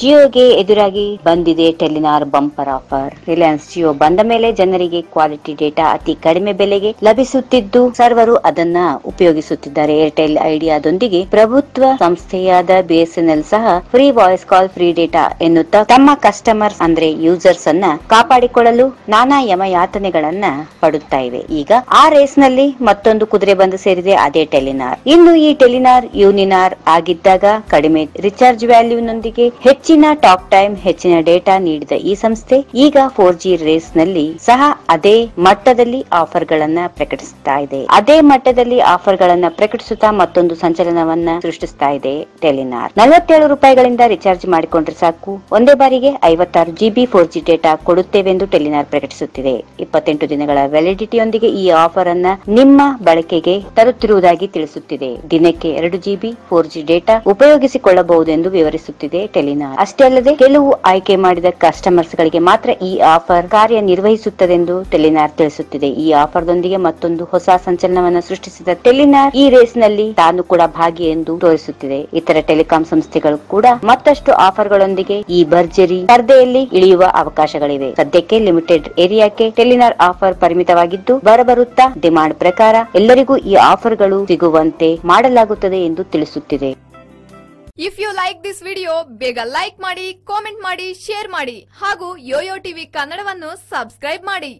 ಜಿಯೋಗೆ ಎದುರಾಗಿ ಬಂದಿದೆ Telenor bumper offer. Reliance Jio ಬಂದ ಮೇಲೆ ಜನರಿಗೆ ಕ್ವಾಲಿಟಿ ಡೇಟಾ ಅತಿ ಕಡಿಮೆ ಬೆಲೆಗೆ ಲಭಿಸುತ್ತಿದ್ದು, ಸರ್ವರು ಅದನ್ನ ಉಪಯೋಗಿಸುತ್ತಿದ್ದಾರೆ. ಏರ್ಟೆಲ್ ಐಡಿಯಾದೊಂದಿಗೆ ಪ್ರಭುತ್ವ ಸಂಸ್ಥೆಯಾದ ಬಿಎಸ್ಎನ್ಎಲ್ ಸಹ free voice call, free data ಎನ್ನುತ್ತಾ ತಮ್ಮ ಕಸ್ಟಮರ್ಸ್ ಅಂದ್ರೆ ಯೂಸರ್ಸ್ ಅನ್ನ ಕಾಪಾಡಿಕೊಳ್ಳಲು ನಾನಾ ಯಮಯಾತನೆಗಳನ್ನ ಪಡುತ್ತಾ ಇವೆ. ಈಗ ಆ ರೇಸ್ನಲ್ಲಿ ಮತ್ತೊಂದು ಕುದುರೆ ಬಂದು ಸೇರಿದೆ, ಅದೇ ಟೆಲಿನಾರ್. ಇನ್ನು ಈ ಟೆಲಿನಾರ್ ಯೂನಿನಾರ್ ಆಗಿದ್ದಾಗ ಕಡಿಮೆ ರಿಚಾರ್ಜ್ ವ್ಯಾಲ್ಯೂನೊಂದಿಗೆ ಹೆಚ್ಚಿನ ಟಾಕ್ ಟೈಮ್, ಹೆಚ್ಚಿನ ಡೇಟಾ ನೀಡಿದ ಈ ಸಂಸ್ಥೆ ಈಗ ಫೋರ್ ಜಿ ರೇಸ್ನಲ್ಲಿ ಸಹ ಅದೇ ಮಟ್ಟದಲ್ಲಿ ಆಫರ್ ಗಳನ್ನ ಪ್ರಕಟಿಸ್ತಾ ಇದೆ. ಅದೇ ಮಟ್ಟದಲ್ಲಿ ಆಫರ್ ಗಳನ್ನ ಪ್ರಕಟಿಸುತ್ತಾ ಮತ್ತೊಂದು ಸಂಚಲನವನ್ನ ಸೃಷ್ಟಿಸ್ತಾ ಇದೆ ಟೆಲಿನಾರ್. ನಲವತ್ತೇಳು ರೂಪಾಯಿಗಳಿಂದ ರಿಚಾರ್ಜ್ ಮಾಡಿಕೊಂಡ್ರೆ ಸಾಕು. ಒಂದೇ ಬಾರಿಗೆ ಐವತ್ತಾರು ಜಿಬಿ ಫೋರ್ ಜಿ ಡೇಟಾ ಕೊಡುತ್ತೇವೆಂದು ಟೆಲಿನಾರ್ ಪ್ರಕಟಿಸುತ್ತಿದೆ. ಇಪ್ಪತ್ತೆಂಟು ದಿನಗಳ ವ್ಯಾಲಿಡಿಟಿಯೊಂದಿಗೆ ಈ ಆಫರ್ ಅನ್ನ ನಿಮ್ಮ ಬಳಕೆಗೆ ತರುತ್ತಿರುವುದಾಗಿ ತಿಳಿಸುತ್ತಿದೆ. ದಿನಕ್ಕೆ ಎರಡು ಜಿಬಿ ಫೋರ್ ಜಿ ಡೇಟಾ ಉಪಯೋಗಿಸಿಕೊಳ್ಳಬಹುದೆಂದು ವಿವರಿಸುತ್ತಿದೆ ಟೆಲಿನಾರ್. ಅಷ್ಟೇ ಅಲ್ಲದೆ ಕೆಲವು ಆಯ್ಕೆ ಮಾಡಿದ ಕಸ್ಟಮರ್ಸ್ ಗಳಿಗೆ ಮಾತ್ರ ಈ ಆಫರ್ ಕಾರ್ಯನಿರ್ವಹಿಸುತ್ತದೆಂದು ಟೆಲಿನಾರ್ ತಿಳಿಸುತ್ತಿದೆ. ಈ ಆಫರ್ ದೊಂದಿಗೆ ಮತ್ತೊಂದು ಹೊಸ ಸಂಚಲನವನ್ನು ಸೃಷ್ಟಿಸಿದ ಟೆಲಿನಾರ್ ಈ ರೇಸ್ನಲ್ಲಿ ತಾನು ಕೂಡ ಭಾಗಿ ಎಂದು ತೋರಿಸುತ್ತಿದೆ. ಇತರ ಟೆಲಿಕಾಂ ಸಂಸ್ಥೆಗಳು ಕೂಡ ಮತ್ತಷ್ಟು ಆಫರ್ ಗಳೊಂದಿಗೆ ಈ ಭರ್ಜರಿ ಸ್ಪರ್ಧೆಯಲ್ಲಿ ಇಳಿಯುವ ಅವಕಾಶಗಳಿವೆ. ಸದ್ಯಕ್ಕೆ ಲಿಮಿಟೆಡ್ ಏರಿಯಾಕ್ಕೆ ಟೆಲಿನಾರ್ ಆಫರ್ ಪರಿಮಿತವಾಗಿದ್ದು, ಬರಬರುತ್ತಾ ಡಿಮಾಂಡ್ ಪ್ರಕಾರ ಎಲ್ಲರಿಗೂ ಈ ಆಫರ್ಗಳು ಸಿಗುವಂತೆ ಮಾಡಲಾಗುತ್ತದೆ ಎಂದು ತಿಳಿಸುತ್ತಿದೆ. if you like this video ಬೇಗ ಲೈಕ್ ಮಾಡಿ ಕಾಮೆಂಟ್ ಮಾಡಿ ಶೇರ್ ಮಾಡಿ ಹಾಗೂ ಯೋಯೋ ಟಿವಿ ಕನ್ನಡವನ್ನು ಸಬ್ಸ್ಕ್ರೈಬ್ ಮಾಡಿ